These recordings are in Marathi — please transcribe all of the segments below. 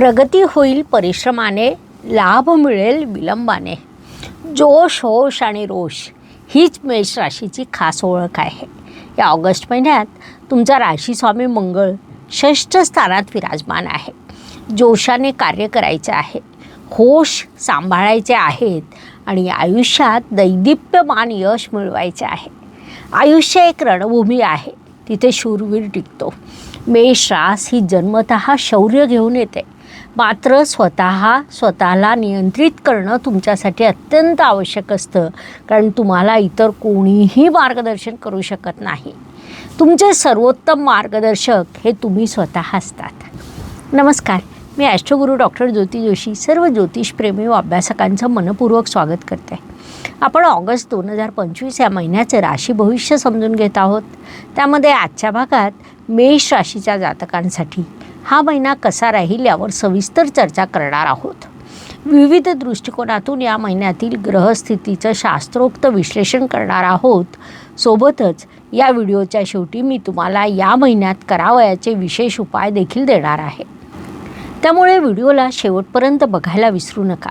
प्रगती होईल परिश्रमाने लाभ मिळेल विलंबाने. जोश होश आणि रोष हीच मेष राशीची खास ओळख आहे. या ऑगस्ट महिन्यात तुमचा राशीस्वामी मंगळ षष्ठ स्थानात विराजमान आहे. जोशाने कार्य करायचे आहे. होश सांभाळायचे आहेत आणि आयुष्यात दैदिप्यमान यश मिळवायचे आहे. आयुष्य एक रणभूमी आहे. तिथे शूरवीर टिकतो. मेष रास ही जन्मत शौर्य घेऊन येते. मात्र स्वतः स्वतःला नियंत्रित करणं तुमच्यासाठी अत्यंत आवश्यक असतं. कारण तुम्हाला इतर कोणीही मार्गदर्शन करू शकत नाही. तुमचे सर्वोत्तम मार्गदर्शक हे तुम्ही स्वतः असतात. नमस्कार. मी ॲस्ट्रोगुरू डॉक्टर ज्योती जोशी सर्व ज्योतिषप्रेमी व अभ्यासकांचं मनपूर्वक स्वागत करते. आपण ऑगस्ट दोन हजार पंचवीस या महिन्याचे राशी भविष्य समजून घेत आहोत. त्यामध्ये आजच्या भागात मेष राशीच्या जातकांसाठी हा महिना कसा राहील यावर सविस्तर चर्चा करणार आहोत. विविध दृष्टिकोनातून या महिन्यातील ग्रहस्थितीचं शास्त्रोक्त विश्लेषण करणार आहोत. सोबतच या व्हिडिओच्या शेवटी मी तुम्हाला या महिन्यात करावयाचे विशेष उपाय देखील देणार आहे. त्यामुळे व्हिडिओला शेवटपर्यंत बघायला विसरू नका.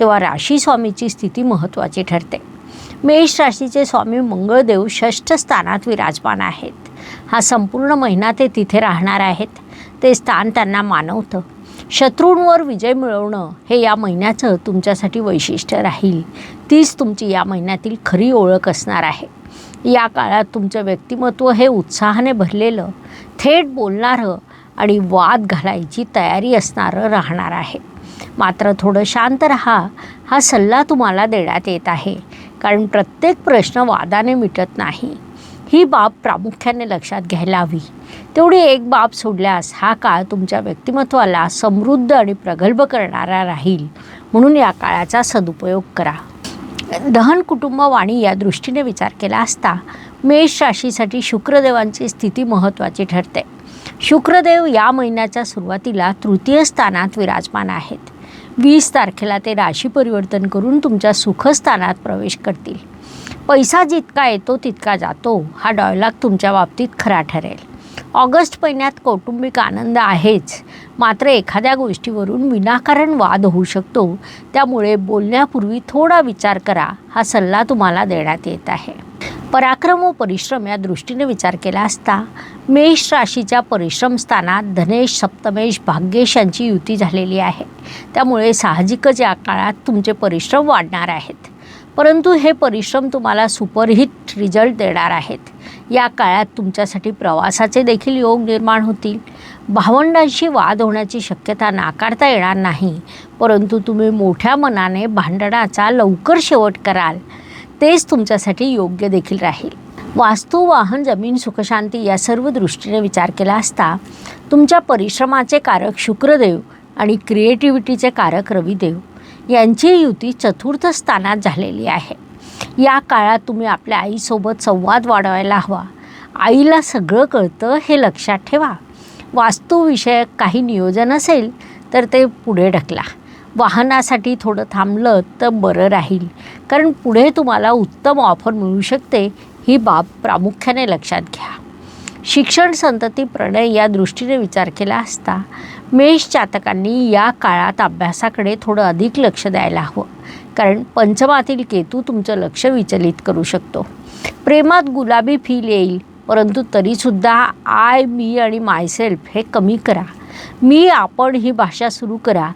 तेव्हा राशी स्वामीची स्थिती महत्त्वाची ठरते. मेष राशीचे स्वामी मंगळदेव षष्ठ स्थानात विराजमान आहेत. हा संपूर्ण महिना ते तिथे राहणार आहेत. ते स्थान त्यांना मानवतं. शत्रूंवर विजय मिळवणं हे या महिन्याचं तुमच्यासाठी वैशिष्ट्य राहील. तीच तुमची या महिन्यातील खरी ओळख असणार आहे. या काळात तुमचं व्यक्तिमत्व हे उत्साहाने भरलेलं थेट बोलणारं आणि वाद घालायची तयारी असणारं राहणार आहे. मात्र थोडं शांत राहा. हा सल्ला तुम्हाला देण्यात येत आहे. कारण प्रत्येक प्रश्न वादाने मिटत नाही. ही बाब प्रामुख्याने लक्षात घ्यायला हवी. तेवढी एक बाब सोडल्यास हा काळ तुमच्या व्यक्तिमत्वाला समृद्ध आणि प्रगल्भ करणारा राहील. म्हणून या काळाचा सदुपयोग करा. दहन कुटुंब वाणी या दृष्टीने विचार केला असता मेष राशीसाठी शुक्रदेवांची स्थिती महत्त्वाची ठरते. शुक्रदेव या महिन्याच्या सुरुवातीला तृतीय स्थानात विराजमान आहेत. वीस तारखेला ते राशी परिवर्तन करून तुमच्या सुखस्थानात प्रवेश करतील. पैसा जितका येतो तितका जातो. हा डॉयलॉग तुमच्या बाबतीत खरा ठरेल. ऑगस्ट महिन्यात कौटुंबिक आनंद आहेच. मात्र एखाद्या गोष्टीवरून विनाकारण वाद होऊ शकतो. त्यामुळे बोलण्यापूर्वी थोडा विचार करा हा सल्ला तुम्हाला देण्यात येत आहे. पराक्रम व परिश्रम या दृष्टीने विचार केला असता मेष राशीच्या परिश्रम स्थानात धनेश सप्तमेश भाग्येश यांची युती झालेली आहे. त्यामुळे साहजिकच या काळात तुमचे परिश्रम वाढणार आहेत. परंतु हे परिश्रम तुम्हाला सुपरहिट रिझल्ट देणार आहेत. या काळात तुमच्यासाठी प्रवासाचे देखील योग निर्माण होतील. भावंडांशी वाद होण्याची शक्यता नाकारता येणार नाही. परंतु तुम्ही मोठ्या मनाने भांडणाचा लवकर शेवट कराल. तेच तुमच्यासाठी योग्य देखील राहील. वास्तू वाहन जमीन सुखशांती या सर्व दृष्टीने विचार केला असता तुमच्या परिश्रमाचे कारक शुक्रदेव आणि क्रिएटिव्हिटीचे कारक रविदेव. यांची युती चतुर्थ स्थानात झालेली आहे. या काळात तुम्ही आपल्या आईसोबत संवाद वाढवायला हवा. आईला सगळं कळतं हे लक्षात ठेवा. वास्तूविषयक काही नियोजन असेल तर ते पुढे ढकला. वाहनासाठी थोडं थांबलं तर बरं राहील. कारण पुढे तुम्हाला उत्तम ऑफर मिळू शकते ही बाब प्रामुख्याने लक्षात घ्या. शिक्षण संतती प्रणय या दृष्टीने विचार केला असता मेषचातकांनी या काळात अभ्यासाकडे थोडं अधिक लक्ष द्यायला हवं. कारण पंचमातील केतू तुमचं लक्ष विचलित करू शकतो. प्रेमात गुलाबी फील येईल परंतु तरीसुद्धा आय मी आणि मायसेल्फ हे कमी करा. मी आपण ही भाषा सुरू करा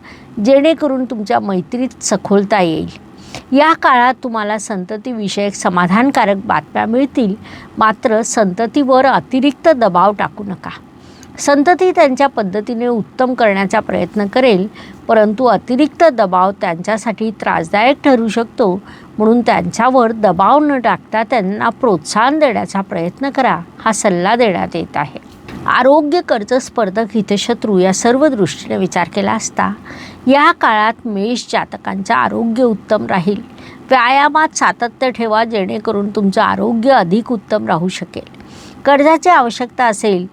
जेणेकरून तुमच्या मैत्रीत सखोलता येईल. या काळात तुम्हाला संततीविषयक समाधानकारक बातम्या मिळतील मात्र संततीवर अतिरिक्त दबाव टाकू नका. संतती त्यांच्या पद्धतीने उत्तम करण्याचा प्रयत्न करेल परंतु अतिरिक्त दबाव त्यांच्यासाठी त्रासदायक ठरू शकतो. म्हणून त्यांच्यावर दबाव न टाकता त्यांना प्रोत्साहन देण्याचा प्रयत्न करा हा सल्ला देण्यात येत आहे. आरोग्य कर्ज स्पर्धक हितशत्रू या सर्व दृष्टीने विचार केला असता या काळात मेष जातकांचं आरोग्य उत्तम राहील. व्यायामात सातत्य ठेवा जेणेकरून तुमचं आरोग्य अधिक उत्तम राहू शकेल. कर्जाची आवश्यकता असेल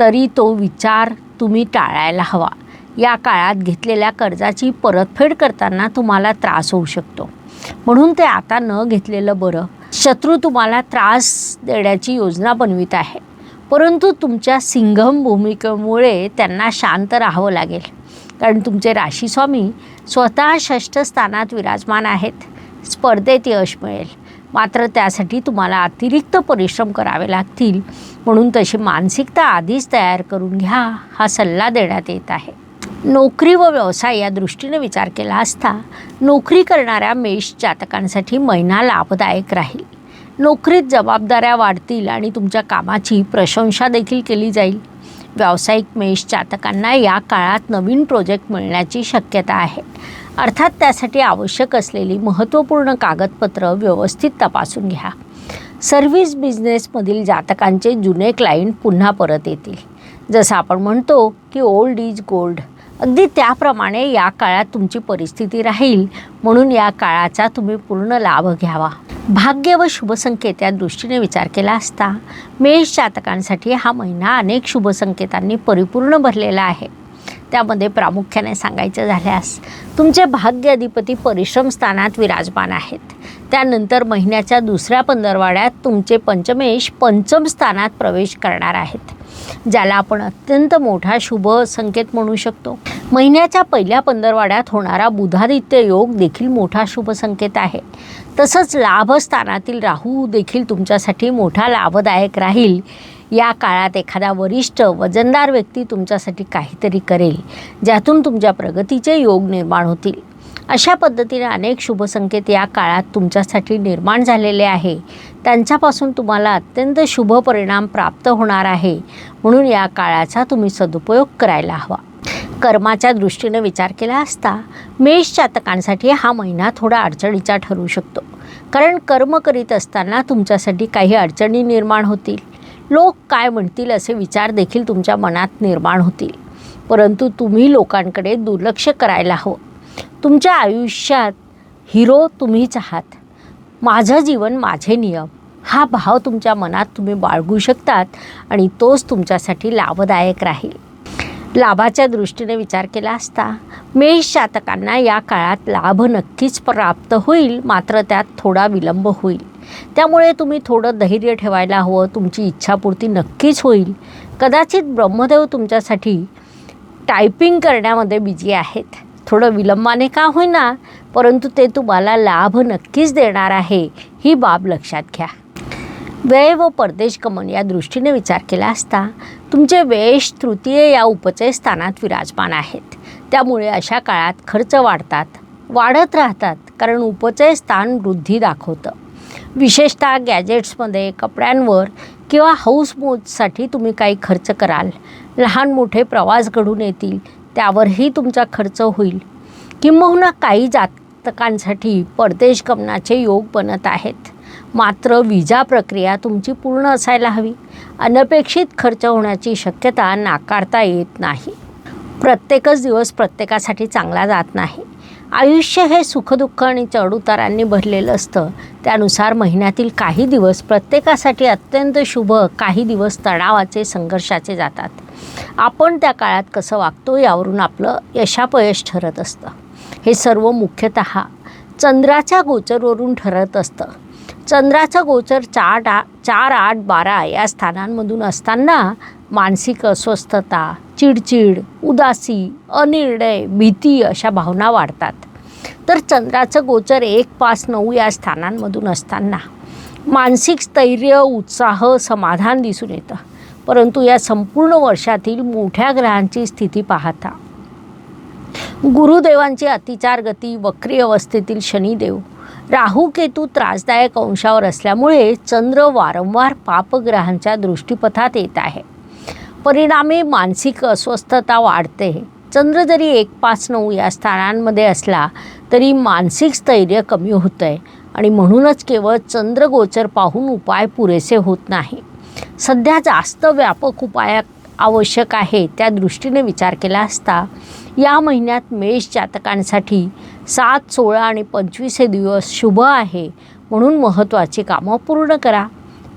तरी तो विचार तुम्ही टाळायला हवा. या काळात घेतलेल्या कर्जाची परतफेड करताना तुम्हाला त्रास होऊ शकतो. म्हणून ते आता न घेतलेलं बरं. शत्रू तुम्हाला त्रास देण्याची योजना बनवित आहे. परंतु तुमच्या सिंघम भूमिकेमुळे त्यांना शांत राहावं लागेल. कारण तुमचे राशीस्वामी स्वतः षष्ठ स्थानात विराजमान आहेत. स्पर्धेत यश मिळेल. मात्र त्यासाठी तुम्हाला अतिरिक्त परिश्रम करावे लागतील. म्हणून तशी मानसिकता आधीच तयार करून घ्या हा सल्ला देण्यात येत आहे. नोकरी व व्यवसाय या दृष्टीने विचार केला असता नोकरी करणाऱ्या मेष जातकांसाठी महिना लाभदायक राहील. नोकरीत जबाबदाऱ्या वाढतील आणि तुमच्या कामाची प्रशंसा देखील केली जाईल. व्यावसायिक मेष जातकांना या काळात नवीन प्रोजेक्ट मिळण्याची शक्यता आहे. अर्थात त्यासाठी आवश्यक असलेली महत्त्वपूर्ण कागदपत्र व्यवस्थित तपासून घ्या. सर्व्हिस बिझनेसमधील जातकांचे जुने क्लायंट पुन्हा परत येतील. जसं आपण म्हणतो की ओल्ड इज गोल्ड. अगदी त्याप्रमाणे या काळात तुमची परिस्थिती राहील म्हणून या काळाचा तुम्ही पूर्ण लाभ घ्यावा. भाग्य व शुभसंकेत या दृष्टीने विचार केला असता मेष जातकांसाठी हा महिना अनेक शुभसंकेतांनी परिपूर्ण भरलेला आहे. त्यामध्ये प्रामुख्याने सांगायचं झाल्यास तुमचे भाग्य अधिपती परिश्रम स्थानात विराजमान आहेत. त्यानंतर महिन्याच्या दुसऱ्या पंधरवाड्यात तुमचे पंचमेश पंचम स्थानात प्रवेश करणार आहेत ज्याला आपण अत्यंत मोठा शुभ संकेत म्हणू शकतो. महिन्याच्या पहिल्या पंधरवाड्यात होणारा बुधादित्य योग देखील मोठा शुभ संकेत आहे. तसंच लाभस्थानातील राहू देखील तुमच्यासाठी मोठा लाभदायक राहील या काळात एखादा वरिष्ठ वजनदार व्यक्ती तुमच्यासाठी काहीतरी करेल ज्यातून तुमच्या प्रगतीचे योग निर्माण होतील. अशा पद्धतीने अनेक शुभसंकेत या काळात तुमच्यासाठी निर्माण झालेले आहे. त्यांच्यापासून तुम्हाला अत्यंत शुभ परिणाम प्राप्त होणार आहे. म्हणून या काळाचा तुम्ही सदुपयोग करायला हवा. कर्माच्या दृष्टीने विचार केला असता मेष जातकांसाठी हा महिना थोडा अडचणीचा ठरू शकतो. कारण कर्म करीत असताना तुमच्यासाठी काही अडचणी निर्माण होतील. लोक काय म्हणतील असे विचार देखील तुमच्या मनात निर्माण होतील. परंतु तुम्ही लोकांकडे दुर्लक्ष करायला हवं. तुमच्या आयुष्यात हिरो तुम्हीच आहात. माझं जीवन माझे नियम. हा भाव तुमच्या मनात तुम्ही बाळगू शकतात आणि तोच तुमच्यासाठी लाभदायक राहील. लाभाच्या दृष्टीने विचार केला असता मेष जातकांना या काळात लाभ नक्कीच प्राप्त होईल मात्र त्यात थोडा विलंब होईल. त्यामुळे तुम्ही थोडं धैर्य ठेवायला हवं तुमची इच्छापूर्ती नक्कीच होईल. कदाचित ब्रह्मदेव तुमच्यासाठी टायपिंग करण्यामध्ये बिझी आहेत. थोडं विलंबाने का होईना परंतु ते तुम्हाला लाभ नक्कीच देणार आहे ही बाब लक्षात घ्या. व्यय व परदेश गमन या दृष्टीने विचार केला असता तुमचे वेश तृतीय या उपचय स्थानात विराजमान आहेत. त्यामुळे अशा काळात खर्च वाढतात वाढत राहतात कारण उपचय स्थान वृद्धी दाखवतं. विशेषतः गॅजेट्समध्ये कपड्यांवर किंवा हाऊसमोजसाठी तुम्ही काही खर्च कराल. लहान मोठे प्रवास घडून येतील त्यावरही तुमचा खर्च होईल. किंबहुना काही जातकांसाठी परदेश गमनाचे योग बनत आहेत. मात्र विजा प्रक्रिया तुमची पूर्ण असायला हवी. अनपेक्षित खर्च होण्याची शक्यता नाकारता येत नाही. प्रत्येकच दिवस प्रत्येकासाठी चांगला जात नाही. आयुष्य हे सुखदुःख आणि चढउतारांनी भरलेलं असतं. त्यानुसार महिन्यातील काही दिवस प्रत्येकासाठी अत्यंत शुभ काही दिवस तणावाचे संघर्षाचे जातात. आपण त्या काळात कसं वागतो यावरून आपलं यशापयश ठरत असतं. हे सर्व मुख्यतः चंद्राच्या गोचरवरून ठरत असतं. चंद्राचं गोचर चार आ चार आठ बारा या स्थानांमधून असताना मानसिक अस्वस्थता चिडचिड उदासी अनिर्णय भीती अशा भावना वाढतात. तर चंद्राचं गोचर एक पाच नऊ या स्थानांमधून असताना मानसिक स्थैर्य उत्साह समाधान दिसून येतं. परंतु या संपूर्ण वर्षातील मोठ्या ग्रहांची स्थिती पाहता गुरुदेवांची अतिचार गती वक्री अवस्थेतील शनिदेव राहू केतू त्रासदायक अंशावर असल्यामुळे चंद्र वारंवार पापग्रहांच्या दृष्टीपथात येत आहे. परिणामी मानसिक अस्वस्थता वाढते. चंद्र जरी एक पाच नऊ या स्थानांमध्ये असला तरी मानसिक स्थैर्य कमी होतं आहे आणि म्हणूनच केवळ चंद्रगोचर पाहून उपाय पुरेसे होत नाही. सध्या जास्त व्यापक उपाय आवश्यक आहे त्या दृष्टीने विचार केला असता या महिन्यात मेष जातकांसाठी सात सोळा आणि पंचवीस हे दिवस शुभ आहे म्हणून महत्त्वाची कामं पूर्ण करा.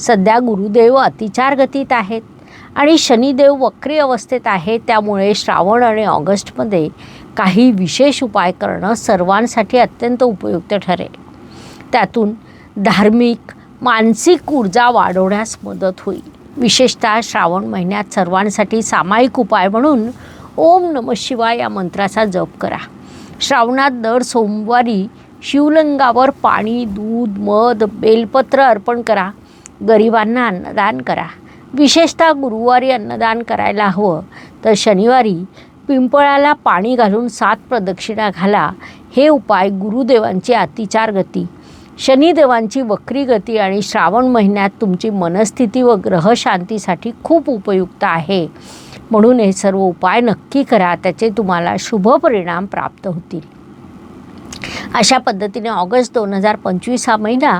सध्या गुरुदेव अतिचार गतीत आहेत आणि शनिदेव वक्री अवस्थेत आहे त्यामुळे श्रावण आणि ऑगस्टमध्ये काही विशेष उपाय करणं सर्वांसाठी अत्यंत उपयुक्त ठरेल. त्यातून धार्मिक मानसिक ऊर्जा वाढवण्यास मदत होईल. विशेषतः श्रावण महिन्यात सर्वांसाठी सामायिक उपाय म्हणून ओम नम शिवाय या मंत्राचा जप करा. श्रावणात दर सोमवारी शिवलिंगावर पाणी दूध मध बेलपत्र अर्पण करा. गरिबांना अन्नदान करा. विशेषतः गुरुवारी अन्नदान करायला हवं. तर शनिवारी पिंपळाला पाणी घालून सात प्रदक्षिणा घाला. हे उपाय गुरुदेवांची अतिचार गती. शनिदेवांची वक्री गती आणि श्रावण महिन्यात तुमची मनस्थिती व ग्रहशांतीसाठी खूप उपयुक्त आहे. म्हणून हे सर्व उपाय नक्की करा. त्याचे तुम्हाला शुभ परिणाम प्राप्त होतील. अशा पद्धतीने ऑगस्ट दोन हजार पंचवीस हा महिना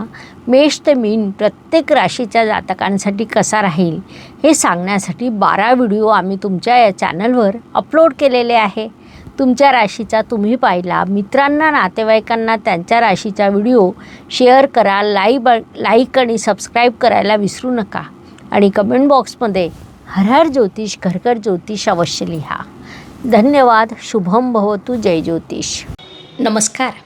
मेष ते मीन प्रत्येक राशीच्या जातकांसाठी कसा राहील हे सांगण्यासाठी बारा व्हिडिओ आम्ही तुमच्या या चॅनलवर अपलोड केलेले आहे. तुमच्या राशीचा तुम्ही पाहिला मित्रांना नातेवाईकांना त्यांच्या राशीचा व्हिडिओ शेअर करा लाईक लाईक आणि सबस्क्राईब करायला विसरू नका आणि कमेंट बॉक्समध्ये हर हर ज्योतिष घरघर ज्योतिष अवश्य लिहा. धन्यवाद शुभम भवतु जय ज्योतिष. नमस्कार.